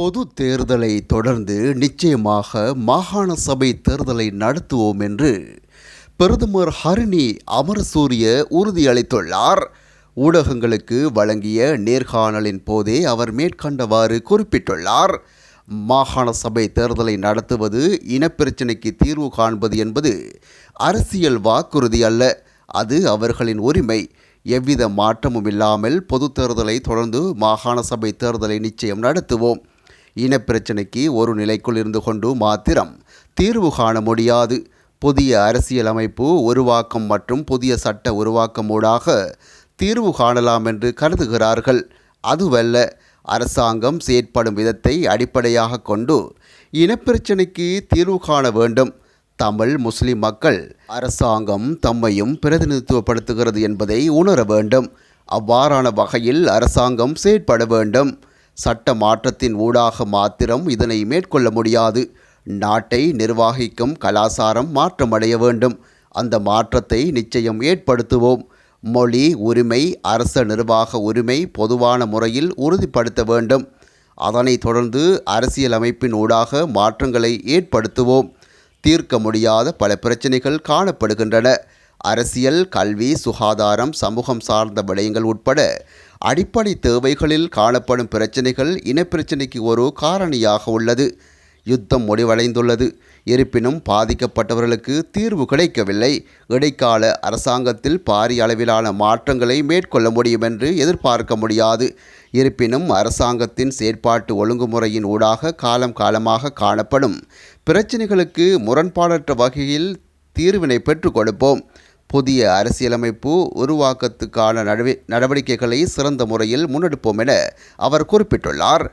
பொது தேர்தலை தொடர்ந்து நிச்சயமாக மாகாண சபை தேர்தலை நடத்துவோம் என்று பிரதமர் ஹரிணி அமரசூரிய உறுதியளித்துள்ளார். ஊடகங்களுக்கு வழங்கிய நேர்காணலின் போதே அவர் மேற்கண்டவாறு குறிப்பிட்டுள்ளார். மாகாண சபை தேர்தலை நடத்துவது இனப்பிரச்சினைக்கு தீர்வு காண்பது என்பது அரசியல் வாக்குறுதி அல்ல அது அவர்களின் உரிமை. எவ்வித மாற்றமும் இல்லாமல் பொது தேர்தலை தொடர்ந்து மாகாண சபை தேர்தலை நிச்சயம் நடத்துவோம். இனப்பிரச்சினைக்கு ஒரு நிலைக்குள் இருந்து கொண்டு மாத்திரம் தீர்வு காண முடியாது. புதிய அரசியலமைப்பு உருவாக்கம் மற்றும் புதிய சட்ட உருவாக்கம் ஊடாக தீர்வு காணலாம் என்று கருதுகிறார்கள். அதுவல்ல அரசாங்கம் செயற்படும் விதத்தை அடிப்படையாக கொண்டு இனப்பிரச்சினைக்கு தீர்வு காண வேண்டும். தமிழ் முஸ்லிம் மக்கள் அரசாங்கம் தம்மையும் பிரதிநிதித்துவப்படுத்துகிறது என்பதை உணர வேண்டும். அவ்வாறான வகையில் அரசாங்கம் செயற்பட வேண்டும். சட்ட மாற்றத்தின் ஊடாக மாத்திரம் இதனை மேற்கொள்ள முடியாது. நாட்டை நிர்வாகிக்கும் கலாசாரம் மாற்றமடைய வேண்டும். அந்த மாற்றத்தை நிச்சயம் ஏற்படுத்துவோம். மொழி உரிமை அரச நிர்வாக உரிமை பொதுவான முறையில் உறுதிப்படுத்த வேண்டும். அதனைத் தொடர்ந்து அரசியலமைப்பின் ஊடாக மாற்றங்களை ஏற்படுத்துவோம். தீர்க்க முடியாத பல பிரச்சனைகள் காணப்படுகின்றன. அரசியல் கல்வி சுகாதாரம் சமூகம் சார்ந்த விடயங்கள் உட்பட அடிப்படை தேவைகளில் காணப்படும் பிரச்சனைகள் இனப்பிரச்சினைக்கு ஒரு காரணியாக உள்ளது. யுத்தம் முடிவடைந்துள்ளது. இருப்பினும் பாதிக்கப்பட்டவர்களுக்கு தீர்வு கிடைக்கவில்லை. இடைக்கால அரசாங்கத்தில் பாரிய அளவிலான மாற்றங்களை மேற்கொள்ள முடியும் என்று எதிர்பார்க்க முடியாது. இருப்பினும் அரசாங்கத்தின் செயற்பாட்டு ஒழுங்குமுறையின் ஊடாக காலம் காலமாக காணப்படும் பிரச்சினைகளுக்கு முரண்பாடற்ற வகையில் தீர்வினை பெற்றுக் கொடுப்போம். புதிய அரசியலமைப்பு உருவாக்கத்துக்கான நடவடிக்கைகளை சிறந்த முறையில் முன்னெடுப்போம் என அவர் குறிப்பிட்டுள்ளார்.